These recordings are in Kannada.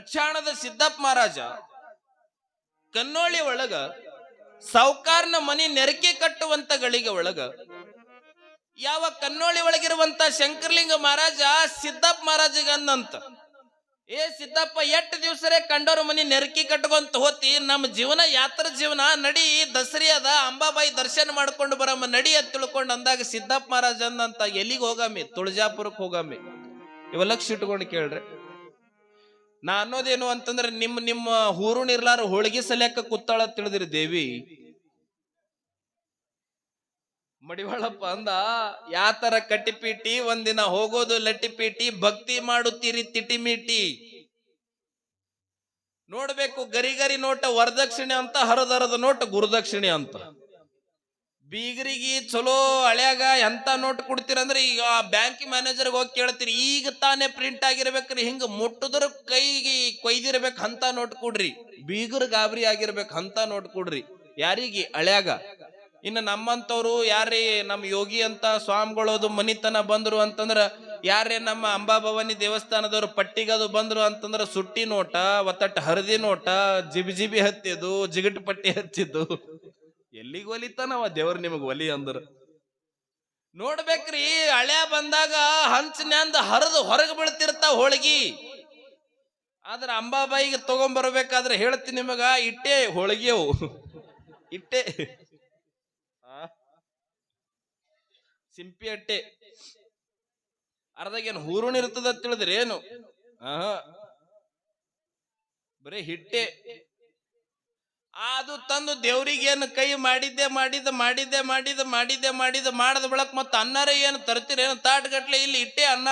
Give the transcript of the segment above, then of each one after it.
ಲಕ್ಷಾಣದ ಸಿದ್ದಪ್ಪ ಮಹಾರಾಜ, ಕನ್ನೋಳಿ ಒಳಗ ಸಾವುಕಾರನ ಮನಿ ನೆರಕೆ ಕಟ್ಟುವಂತ ಗಳಿಗೆ ಒಳಗ ಯಾವ ಕನ್ನೋಳಿ ಒಳಗಿರುವಂತ ಶಂಕರ್ಲಿಂಗ ಮಹಾರಾಜ, ಸಿದ್ದಪ್ಪ ಮಹಾರಾಜಗ ಅಂದಂತ, ಏ ಸಿದ್ದಪ್ಪ ಎಟ್ಟು ದಿವ್ಸರೇ ಕಂಡವ್ರ ಮನಿ ನೆರಕಿ ಕಟ್ಕೊಂತ ಹೋತಿ ನಮ್ಮ ಜೀವನ ಯಾತ್ರ ಜೀವನ, ನಡಿ, ದಸರಿ ಅದ, ಅಂಬಾಬಾಯಿ ದರ್ಶನ ಮಾಡ್ಕೊಂಡು ಬರಮ್ಮ, ನಡಿ ಅಂತ ತಿಳ್ಕೊಂಡು ಅಂದಾಗ ಸಿದ್ದಪ್ಪ ಮಹಾರಾಜ ಅಂದಂತ, ಎಲ್ಲಿಗೆ ಹೋಗಮ್ಮಿ ತುಳಜಾಪುರಕ್ಕೆ ಹೋಗಮ್ಮಿ ಇವೆಲ್ಲ ಇಟ್ಕೊಂಡು ಕೇಳ್ರಿ. ನಾ ಅನ್ನೋದೇನು ಅಂತಂದ್ರೆ ನಿಮ್ಮ ನಿಮ್ಮ ಹೂರುಣಿರ್ಲಾರ ಹೋಳಿಗೆ ಸಲ್ಯಾಕ ಕುತ್ತಾಳ ತಿಳಿದ್ರಿ ದೇವಿ. ಮಡಿವಾಳಪ್ಪ ಅಂದ, ಯಾತರ ಕಟ್ಟಿಪೀಟಿ ಒಂದಿನ ಹೋಗೋದು ಲಟ್ಟಿಪೀಟಿ ಭಕ್ತಿ ಮಾಡುತ್ತೀರಿ ತಿಟಿಮೀಟಿ. ನೋಡ್ಬೇಕು ಗರಿ ಗರಿ ನೋಟ ವರದಕ್ಷಿಣೆ ಅಂತ, ಹರದರದ ನೋಟ ಗುರುದಕ್ಷಿಣೆ ಅಂತ. ಬೀಗರಿಗೆ ಚಲೋ ಹಳ್ಯಾಗ ಎಂತ ನೋಟ್ ಕೊಡ್ತೀರಂದ್ರೆ ಈಗ ಬ್ಯಾಂಕ್ ಮ್ಯಾನೇಜರ್ಗೆ ಹೋಗಿ ಕೇಳ್ತೀರಿ ಈಗ ತಾನೇ ಪ್ರಿಂಟ್ ಆಗಿರ್ಬೇಕ್ರಿ, ಹಿಂಗ ಮುಟ್ಟದ್ರ ಕೈಗೆ ಕೊಯ್ದಿರ್ಬೇಕು ಅಂತ ನೋಟ್ ಕೊಡ್ರಿ. ಬೀಗರ್ ಗಾಬರಿ ಆಗಿರ್ಬೇಕು ಅಂತ ನೋಟ್ ಕೊಡ್ರಿ. ಯಾರಿಗೆ? ಹಳ್ಯಾಗ. ಇನ್ನು ನಮ್ಮಂತವ್ರು ಯಾರೇ ನಮ್ಮ ಯೋಗಿ ಅಂತ ಸ್ವಾಮಿಗಳದು ಮನಿತನ ಬಂದ್ರು ಅಂತಂದ್ರ, ಯಾರೇ ನಮ್ಮ ಅಂಬಾಭವಾನಿ ದೇವಸ್ಥಾನದವ್ರು ಪಟ್ಟಿಗದು ಬಂದ್ರು ಅಂತಂದ್ರ ಸುಟ್ಟಿ ನೋಟ, ಒತ್ತಟ್ಟು ಹರದಿ ನೋಟ, ಜಿಬಿ ಜಿಬಿ ಹತ್ತಿದ್ದು, ಜಿಗಟ್ ಪಟ್ಟಿ ಹಚ್ಚಿದ್ದು ಎಲ್ಲಿಗೆ ಒಲಿತಾನವ ದೇವ್ರ ನಿಮಗೆ ಒಲಿ ಅಂದ್ರ. ನೋಡ್ಬೇಕ್ರಿ ಹಳೆ ಬಂದಾಗ ಹಂಚನ್ಯಾಂದ ಹರಿದು ಹೊರಗೆ ಬೀಳ್ತಿರ್ತಾವ ಹೋಳಿಗಿ. ಆದ್ರ ಅಂಬಾಬಾಯಿಗೆ ತಗೊಂಬರ್ಬೇಕಾದ್ರೆ ಹೇಳ್ತೀನಿ ನಿಮಗ, ಇಟ್ಟೆ ಹೋಳಿಗೆವು ಇಟ್ಟೆ? ಸಿಂಪಿ ಅಟ್ಟೆ. ಅರ್ಧಾಗೇನು ಹೂರುಣ ಇರ್ತದ ತಿಳಿದ್ರಿ ಏನು ಆಹಾ. ಬರೀ ಹಿಟ್ಟೆ. ಅದು ತಂದು ದೇವ್ರಿಗೆ ಏನು ಕೈ ಮಾಡಿದ್ದೆ ಮಾಡಿದ ಮಾಡಿದ್ದೆ ಮಾಡಿದ ಮಾಡಿದ್ದೆ ಮಾಡಿದ ಮಾಡದ ಬಳಕ ಮತ್ತೆ ಅನ್ನಾರ ಏನು ತರ್ತೀರ, ಏನು ತಾಟ್ಗಟ್ಲೆ ಇಲ್ಲಿ ಇಟ್ಟೆ ಅನ್ನ?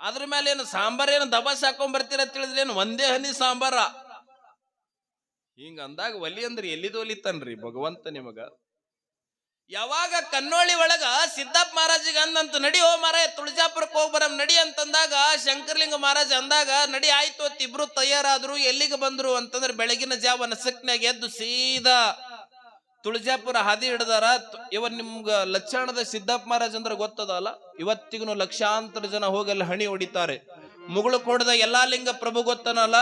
ಅದ್ರ ಮೇಲೆ ಏನು ಸಾಂಬಾರ್ ಏನು ದಬಾಸ್ ಹಾಕೊಂಡ್ ಬರ್ತೀರ ತಿಳಿದ್ರೆ ಏನು ಒಂದೇ ಹನಿ ಸಾಂಬಾರ? ಹಿಂಗ ಅಂದಾಗ ಒಲಿ ಅಂದ್ರೆ ಎಲ್ಲಿದು ಒಲಿತಾನ್ರಿ ಭಗವಂತ ನಿಮಗ? ಯಾವಾಗ ಕನ್ನೋಳಿ ಒಳಗ ಮಹಾರಾಜಿಗೆ ಅಂದಂತ ನಡಿ ಓ ಮಾರಾಯ, ತುಳಜಾಪುರಕ್ಕೆ ಹೋಗಿ ಬರಮ್, ನಡಿ ಅಂತಂದಾಗ ಶಂಕರಲಿಂಗ ಮಹಾರಾಜ ಅಂದಾಗ, ನಡಿ ಆಯ್ತು ಅತ್ ಇಬ್ರು ತಯಾರಾದ್ರು, ಎಲ್ಲಿಗೆ ಬಂದ್ರು ಅಂತಂದ್ರೆ ಬೆಳಗಿನ ಜಾವ ನಸಕ್ನಾಗ ಎದ್ದು ಸೀದಾ ತುಳಜಾಪುರ ಹಾದಿ ಹಿಡ್ದಾರ. ಇವನ್ ಇವ ನಿಮ್ಗ ಲಕ್ಷಾಣದ ಸಿದ್ದಪ್ಪ ಮಹಾರಾಜ್ ಅಂದ್ರೆ ಗೊತ್ತದಲ್ಲ ಇವತ್ತಿಗೂ ಲಕ್ಷಾಂತರ ಜನ ಹೋಗಿ ಅಲ್ಲಿ ಹಣಿ ಹೊಡಿತಾರೆ. ಮುಗುಳು ಕೊಡದ ಎಲ್ಲಾ ಲಿಂಗ ಪ್ರಭು ಗೊತ್ತನಲ್ಲ?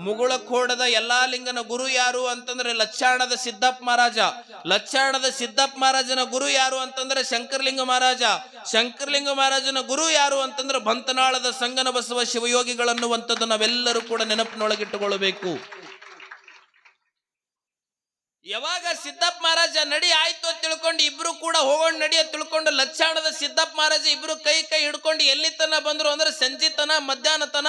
ಮುಗುಳ ಕೋಡದ ಎಲ್ಲಾ ಲಿಂಗನ ಗುರು ಯಾರು ಅಂತಂದ್ರೆ ಲಕ್ಷಾಣದ ಸಿದ್ದಪ್ಪ ಮಹಾರಾಜ. ಲಕ್ಷಾಣದ ಸಿದ್ದಪ್ಪ ಮಹಾರಾಜನ ಗುರು ಯಾರು ಅಂತಂದ್ರೆ ಶಂಕರಲಿಂಗ ಮಹಾರಾಜ. ಶಂಕರ್ಲಿಂಗ ಮಹಾರಾಜನ ಗುರು ಯಾರು ಅಂತಂದ್ರೆ ಬಂತನಾಳದ ಸಂಗನ ಬಸವ ಶಿವಯೋಗಿಗಳನ್ನುವಂಥದ್ದು ನಾವೆಲ್ಲರೂ ಕೂಡ ನೆನಪಿನೊಳಗಿಟ್ಟುಕೊಳ್ಳಬೇಕು. ಯಾವಾಗ ಸಿದ್ದಪ್ಪ ಮಹಾರಾಜ ನಡಿ ಆಯ್ತು ಅಂತ ತಿಳ್ಕೊಂಡು ಇಬ್ರು ಕೂಡ ಹೋಗೋಣ ನಡಿ ಅಂತ ತಿಳ್ಕೊಂಡು ಲಚ್ಚಾಣದ ಸಿದ್ದಪ್ಪ ಮಹಾರಾಜ ಇಬ್ರು ಕೈ ಕೈ ಹಿಡ್ಕೊಂಡು ಎಲ್ಲಿ ತನ ಬಂದ್ರು ಅಂದ್ರೆ ಸಂಜಿತನ ಮಧ್ಯಾಹ್ನ ತನ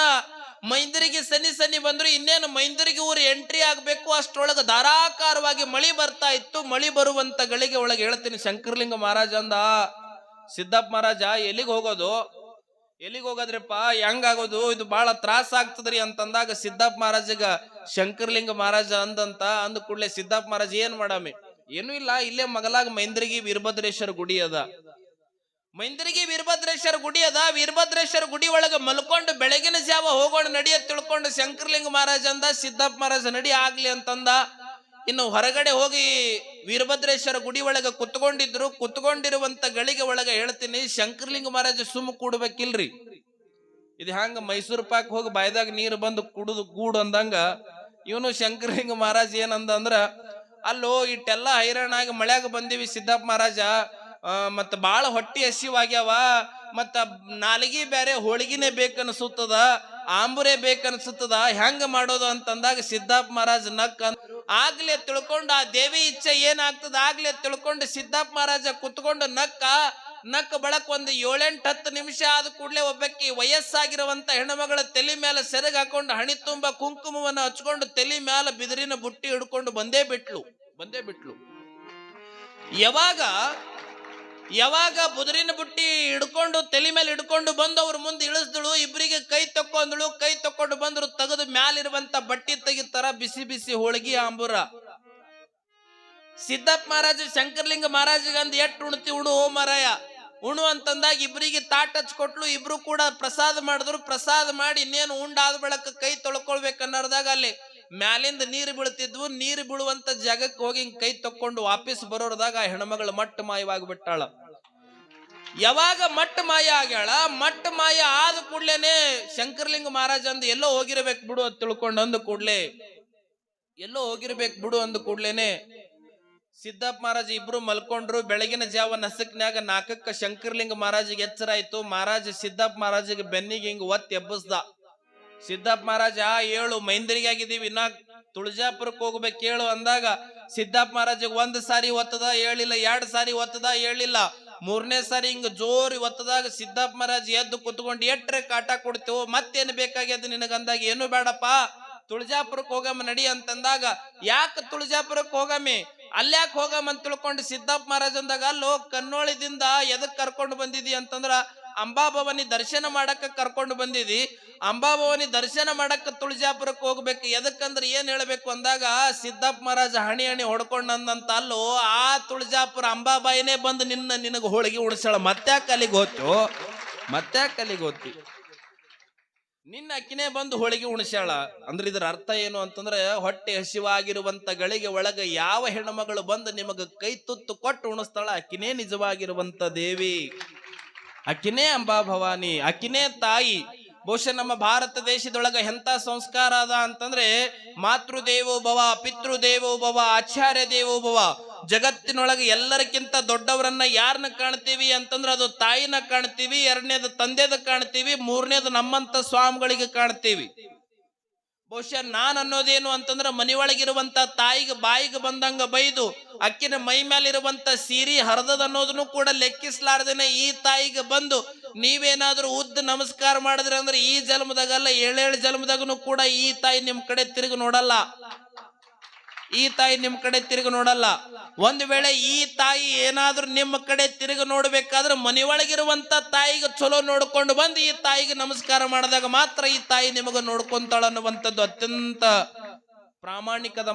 ಮೈಂದರಿಗೆ ಸನಿ ಸನಿ ಬಂದ್ರು ಇನ್ನೇನು ಮೈಂದರಿಗೆ ಊರು ಎಂಟ್ರಿ ಆಗಬೇಕು ಅಷ್ಟರೊಳಗೆ ಧಾರಾಕಾರವಾಗಿ ಮಳಿ ಬರ್ತಾ ಇತ್ತು. ಮಳಿ ಬರುವಂತ ಗಳಿಗೆ ಒಳಗೆ ಹೇಳ್ತೀನಿ, ಶಂಕರಲಿಂಗ ಮಹಾರಾಜ ಅಂದ, ಸಿದ್ದಪ್ಪ ಮಹಾರಾಜ, ಎಲ್ಲಿಗೆ ಹೋಗೋದು? ಎಲ್ಲಿಗೆ ಹೋಗೋದ್ರಪ್ಪ? ಹೆಂಗಾಗೋದು? ಇದು ಬಹಳ ತ್ರಾಸ ಆಗ್ತದ್ರಿ ಅಂತಂದಾಗ ಸಿದ್ದಪ್ಪ ಮಹಾರಾಜಗ ಶಂಕರಲಿಂಗ ಮಹಾರಾಜ ಅಂದಂತ, ಅಂದ ಕೂಡಲೇ ಸಿದ್ದಪ್ಪ ಮಹಾರಾಜ ಏನ್ ಮಾಡಾಮಿ? ಏನೂ ಇಲ್ಲ, ಇಲ್ಲೇ ಮಗಲಾಗ ಮೈಂದ್ರಿಗಿ ವೀರಭದ್ರೇಶ್ವರ ಗುಡಿ ಅದ. ಮೈಂದ್ರಿಗೆ ವೀರಭದ್ರೇಶ್ವರ ಗುಡಿ ಅದ. ವೀರಭದ್ರೇಶ್ವರ ಗುಡಿ ಒಳಗೆ ಮಲ್ಕೊಂಡು ಬೆಳಗಿನ ಜಾವ ಹೋಗೋಣ ನಡಿಯ ತಿಳ್ಕೊಂಡು ಶಂಕರ್ಲಿಂಗ ಮಹಾರಾಜ ಅಂದ, ಸಿದ್ದಪ್ಪ ಮಹಾರಾಜ ನಡಿ ಆಗ್ಲಿ ಅಂತಂದ. ಇನ್ನು ಹೊರಗಡೆ ಹೋಗಿ ವೀರಭದ್ರೇಶ್ವರ ಗುಡಿ ಒಳಗೆ ಕುತ್ಕೊಂಡಿದ್ರು. ಕುತ್ಕೊಂಡಿರುವಂತ ಗಳಿಗೆ ಒಳಗೆ ಹೇಳ್ತೀನಿ, ಶಂಕರ್ಲಿಂಗ ಮಹಾರಾಜ ಸುಮ್ ಕೂಡ್ಬೇಕಿಲ್ರಿ. ಇದು ಹಂಗ ಮೈಸೂರು ಪಾಕ್ ಹೋಗಿ ಬಾಯ್ದಾಗ ನೀರು ಬಂದು ಕುಡುದು ಗೂಡು ಅಂದಂಗ ಇವನು ಶಂಕರ್ಲಿಂಗ ಮಹಾರಾಜ ಏನಂದ ಅಂದ್ರ, ಅಲ್ಲೋ ಇಟ್ಟೆಲ್ಲ ಹೈರಾಣಾಗಿ ಮಳ್ಯಾಗ ಬಂದೀವಿ ಸಿದ್ದಪ್ಪ ಮಹಾರಾಜ. ಮತ್ತ ಬಾಳ ಹೊಟ್ಟಿ ಹಸಿವಾಗ್ಯಾವ, ಮತ್ತ ನಾಲಿಗೆ ಬೇರೆ ಹೋಳಿಗೆನೆ ಬೇಕನ್ಸುತ್ತದ, ಆಂಬುರೆ ಬೇಕನ್ಸುತ್ತದ, ಹೆಂಗ ಮಾಡೋದು ಅಂತಂದಾಗ ಸಿದ್ದಾಪ್ ಮಹಾರಾಜ್ ನಕ್ ಅಂದ್- ಆಗ್ಲೇ ತಿಳ್ಕೊಂಡು ಆ ದೇವಿ ಇಚ್ಛೆ ಏನಾಗ್ತದ, ಆಗ್ಲೇ ತಿಳ್ಕೊಂಡು ಸಿದ್ದಾಪ್ ಮಹಾರಾಜ ಕುತ್ಕೊಂಡು ನಕ್ಕ ನಕ್ಕ ಬಳಕ್ ಒಂದು ಏಳೆಂಟು ಹತ್ತು ನಿಮಿಷ ಆದ ಕೂಡಲೇ ಒಬ್ಬಕ್ಕೆ ವಯಸ್ಸಾಗಿರುವಂತ ಹೆಣ್ಮಗಳ ತಲೆ ಮೇಲೆ ಸೆರಗ ಹಾಕೊಂಡು ಹಣಿ ತುಂಬ ಕುಂಕುಮವನ್ನು ಹಚ್ಕೊಂಡು ತಲೆ ಮೇಲೆ ಬಿದಿರಿನ ಬುಟ್ಟಿ ಹಿಡ್ಕೊಂಡು ಬಂದೇ ಬಿಟ್ಲು ಬಂದೇ ಬಿಟ್ಲು. ಯಾವಾಗ ಯಾವಾಗ ಬುದುರಿನ ಬುಟ್ಟಿ ಹಿಡ್ಕೊಂಡು ತಲೆ ಮೇಲೆ ಹಿಡ್ಕೊಂಡು ಬಂದು ಅವ್ರ ಮುಂದೆ ಇಳಿಸ್ದಳು ಇಬ್ಬರಿಗೆ ಕೈ ತಕ್ಕೊಂದಳು, ಕೈ ತಕ್ಕೊಂಡು ಬಂದ್ರು ತೆಗೆದು ಮ್ಯಾಲಿರುವಂತ ಬಟ್ಟಿ ತೆಗಿತಾರ ಬಿಸಿ ಬಿಸಿ ಹೋಳಿಗೆ ಆಂಬುರ. ಸಿದ್ದಪ್ಪ ಮಹಾರಾಜ, ಶಂಕರಲಿಂಗ ಮಹಾರಾಜಿಗೆ ಅಂದ್ ಎಟ್ಟು ಉಣ್ತಿ ಉಣು ಓ ಮಾರಾಯ. ಉಣು ಅಂತಂದಾಗ ಇಬ್ಬರಿಗೆ ತಾಟ್ ಹಚ್ಕೊಟ್ಲು, ಇಬ್ರು ಕೂಡ ಪ್ರಸಾದ ಮಾಡಿದ್ರು. ಪ್ರಸಾದ ಮಾಡಿ ಇನ್ನೇನು ಉಂಡಾದ ಬಳಕ ಕೈ ತೊಳ್ಕೊಳ್ಬೇಕನ್ನೋದಾಗ ಅಲ್ಲಿ ಮ್ಯಾಲಿಂದ ನೀರು ಬೀಳ್ತಿದ್ವು. ನೀರು ಬೀಳುವಂತ ಜಾಗಕ್ಕೆ ಹೋಗಿ ಕೈ ತಕ್ಕೊಂಡು ವಾಪಸ್ ಬರೋರ್ದಾಗ ಆ ಹೆಣ್ಮಗಳು ಮಟ್ಟ ಮಾಯವಾಗಿ ಬಿಟ್ಟಾಳ ಯಾವಾಗ ಮಟ್ಟ ಮಾಯ ಆಗ್ಯಾಳ, ಮಟ್ಟ ಮಾಯ ಆದ ಕೂಡ್ಲೇನೆ ಶಂಕರಲಿಂಗ ಮಹಾರಾಜ ಅಂದ ಎಲ್ಲೋ ಹೋಗಿರ್ಬೇಕು ಬಿಡು ಅಂತ ತಿಳ್ಕೊಂಡು ಅಂದ ಕೂಡ್ಲೆ, ಎಲ್ಲೋ ಹೋಗಿರ್ಬೇಕು ಬಿಡು ಅಂದ ಕೂಡ್ಲೇನೆ ಸಿದ್ದಪ್ಪ ಮಹಾರಾಜ ಇಬ್ರು ಮಲ್ಕೊಂಡ್ರು. ಬೆಳಗಿನ ಜಾವ ನಸಕ್ನ್ಯಾಗ ನಾಲ್ಕಕ್ಕ ಶಂಕರ್ಲಿಂಗ ಮಹಾರಾಜಿಗೆ ಎಚ್ಚರ ಆಯ್ತು. ಮಹಾರಾಜ ಸಿದ್ದಪ್ಪ ಮಹಾರಾಜಿಗೆ ಬೆನ್ನಿಗೆ ಹಿಂಗ ಒತ್ತಿ ಎಬ್ಬಸ್ದ. ಸಿದ್ದಪ್ಪ ಮಹಾರಾಜ ಏಳು, ಮೈಂದ್ರಿಗೆ ಆಗಿದೀವಿ ಇನ್ನ ತುಳಜಾಪುರಕ್ಕೆ ಹೋಗ್ಬೇಕು ಹೇಳು ಅಂದಾಗ ಸಿದ್ದಪ್ಪ ಮಹಾರಾಜಿಗೆ, ಒಂದ್ ಸಾರಿ ಒತ್ತದ ಹೇಳಿಲ್ಲ ಎರಡ್ ಸಾರಿ ಒತ್ತದ ಹೇಳಿಲ್ಲ ಮೂರನೇ ಸಾರಿ ಹಿಂಗ ಜೋರಿ ಒತ್ತದಾಗ ಸಿದ್ದಪ್ಪ ಮಹಾರಾಜ್ ಎದ್ದು ಕುತ್ಕೊಂಡು ಎಟ್ರೆ ಕಾಟ ಕೊಡ್ತೇವೆ, ಮತ್ತೇನು ಬೇಕಾಗ್ಯದ ನಿನಗಂದಾಗ? ಏನು ಬೇಡಪ್ಪ. ತುಳಜಾಪುರಕ್ಕೆ ಹೋಗಮ್ಮ, ನಡಿ ಅಂತಂದಾಗ, ಯಾಕೆ ತುಳಜಾಪುರಕ್ಕೆ ಹೋಗಮ್ಮಿ? ಅಲ್ಯಾಕ್ ಹೋಗಮ್ಮ ಅಂತ ತಿಳ್ಕೊಂಡು ಸಿದ್ದಪ್ಪ ಮಹಾರಾಜ್ ಅಂದಾಗ, ಅಲ್ಲೋ ಕನ್ನೋಳಿದಿಂದ ಎದಕ್ ಕರ್ಕೊಂಡು ಬಂದಿದಿ ಅಂತಂದ್ರ ಅಂಬಾಭವನಿ ದರ್ಶನ ಮಾಡಕ್ಕೆ ಕರ್ಕೊಂಡು ಬಂದಿದಿ. ಅಂಬಾಭವನಿ ದರ್ಶನ ಮಾಡಕ್ಕೆ ತುಳಜಾಪುರಕ್ಕೆ ಹೋಗ್ಬೇಕು. ಎದಕ್ಕಂದ್ರೆ ಏನ್ ಹೇಳ್ಬೇಕು ಅಂದಾಗ, ಸಿದ್ದಪ್ಪ ಮಹಾರಾಜ ಹಣಿ ಹಣಿ ಹೊಡ್ಕೊಂಡಂದಂತ ಅಲ್ಲೋ, ಆ ತುಳಜಾಪುರ ಅಂಬಾಬಾಯಿನೇ ಬಂದು ನಿನ್ನ ನಿನಗೆ ಹೋಳಿಗೆ ಉಣಿಸಳ ಮತ್ತ್ಯಾಕ ಅಲ್ಲಿಗೆ ಹೋತು? ಮತ್ತ್ಯಾಕ ಅಲ್ಲಿಗೆ ಹೋತಿ? ನಿನ್ನ ಅಕ್ಕಿನೇ ಬಂದು ಹೋಳಿಗೆ ಉಣಿಸ್ಯಾಳ. ಅಂದ್ರೆ ಇದರ ಅರ್ಥ ಏನು ಅಂತಂದ್ರೆ, ಹೊಟ್ಟೆ ಹಸಿವಾಗಿರುವಂತ ಗಳಿಗೆ ಒಳಗ ಯಾವ ಹೆಣ್ಣುಮಗಳು ಬಂದು ನಿಮಗೆ ಕೈ ತುತ್ತು ಕೊಟ್ಟು ಉಣಿಸ್ತಾಳ ಅಕ್ಕಿನೇ ನಿಜವಾಗಿರುವಂತ ದೇವಿ. ಅಕ್ಕಿನೇ ಅಂಬಾ ಭವಾನಿ, ಅಕ್ಕಿನೇ ತಾಯಿ. ಬಹುಶಃ ನಮ್ಮ ಭಾರತ ದೇಶದೊಳಗ ಎಂತ ಸಂಸ್ಕಾರ ಅದ ಅಂತಂದ್ರೆ ಮಾತೃದೇವೋ ಭವ, ಪಿತೃದೇವೋ ಭವ ಆಚಾರ್ಯ ದೇವೋ ಭವ. ಜಗತ್ತಿನೊಳಗೆ ಎಲ್ಲರಿಗಿಂತ ದೊಡ್ಡವರನ್ನ ಯಾರನ್ನ ಕಾಣ್ತೀವಿ ಅಂತಂದ್ರೆ ಅದು ತಾಯಿನ ಕಾಣ್ತೀವಿ, ಎರಡನೇದು ತಂದೆದ ಕಾಣ್ತೀವಿ, ಮೂರನೇದು ನಮ್ಮಂತ ಸ್ವಾಮಿಗಳಿಗೆ ಕಾಣ್ತೀವಿ. ಬಹುಶಃ ನಾನು ಅನ್ನೋದೇನು ಅಂತಂದ್ರೆ ಮನೆಯೊಳಗಿರುವಂತ ತಾಯಿಗೆ ಬಾಯಿಗೆ ಬಂದಂಗ ಬೈದು ಅಕ್ಕಿನ ಮೈ ಮೇಲಿರುವಂತ ಸೀರಿ ಹರಿದದ ಅನ್ನೋದನ್ನು ಕೂಡ ಲೆಕ್ಕಿಸ್ಲಾರ್ದೇನೆ ಈ ತಾಯಿಗೆ ಬಂದು ನೀವೇನಾದ್ರೂ ಉದ್ದ ನಮಸ್ಕಾರ ಮಾಡಿದ್ರೆ ಅಂದ್ರೆ ಈ ಜನ್ಮದಾಗಲ್ಲ, ಏಳೇಳು ಜನ್ಮದಾಗನು ಕೂಡ ಈ ತಾಯಿ ನಿಮ್ ಕಡೆ ತಿರುಗಿ ನೋಡಲ್ಲ. ಈ ತಾಯಿ ನಿಮ್ಮ ಕಡೆ ತಿರುಗಿ ನೋಡಲ್ಲ. ಒಂದು ವೇಳೆ ಈ ತಾಯಿ ಏನಾದರೂ ನಿಮ್ಮ ಕಡೆ ತಿರುಗಿ ನೋಡ್ಬೇಕಾದ್ರೆ ಮನೆಯೊಳಗಿರುವಂಥ ತಾಯಿಗೆ ಚಲೋ ನೋಡ್ಕೊಂಡು ಬಂದು ಈ ತಾಯಿಗೆ ನಮಸ್ಕಾರ ಮಾಡಿದಾಗ ಮಾತ್ರ ಈ ತಾಯಿ ನಿಮಗ ನೋಡ್ಕೊಂತಾಳ ಅನ್ನುವಂಥದ್ದು ಅತ್ಯಂತ ಪ್ರಾಮಾಣಿಕದ